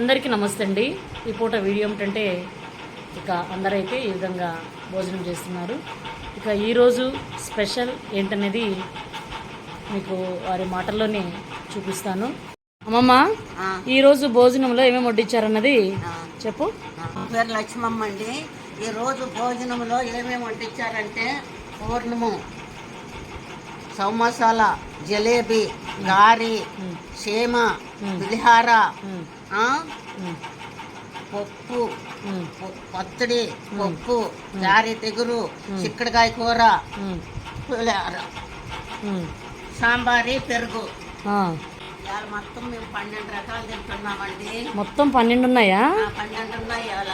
అందరికీ నమస్తే అండి. ఈ పూట వీడియో ఏమిటంటే ఇక అందరైతే ఈ విధంగా భోజనం చేస్తున్నారు. ఇక ఈరోజు స్పెషల్ ఏంటనేది మీకు వారి మాటల్లోనే చూపిస్తాను. అమ్మమ్మ ఈరోజు భోజనంలో ఏమేమి వడ్డించారన్నది చెప్పు. పేరు లక్ష్మమ్మ అండి. ఈ రోజు భోజనంలో ఏమేమి వండించారంటే పూర్ణము సమోసాల జలేబీ గారి సీమ. పులిహార పప్పు. పచ్చడి పప్పు గారి తెగురు చిక్కడికాయ కూర. సాంబారి పెరుగు. మొత్తం మేము పన్నెండు రకాలు తింటున్నామండి. మొత్తం పన్నెండు ఉన్నాయా? పన్నెండు ఉన్నాయి ఇవాళ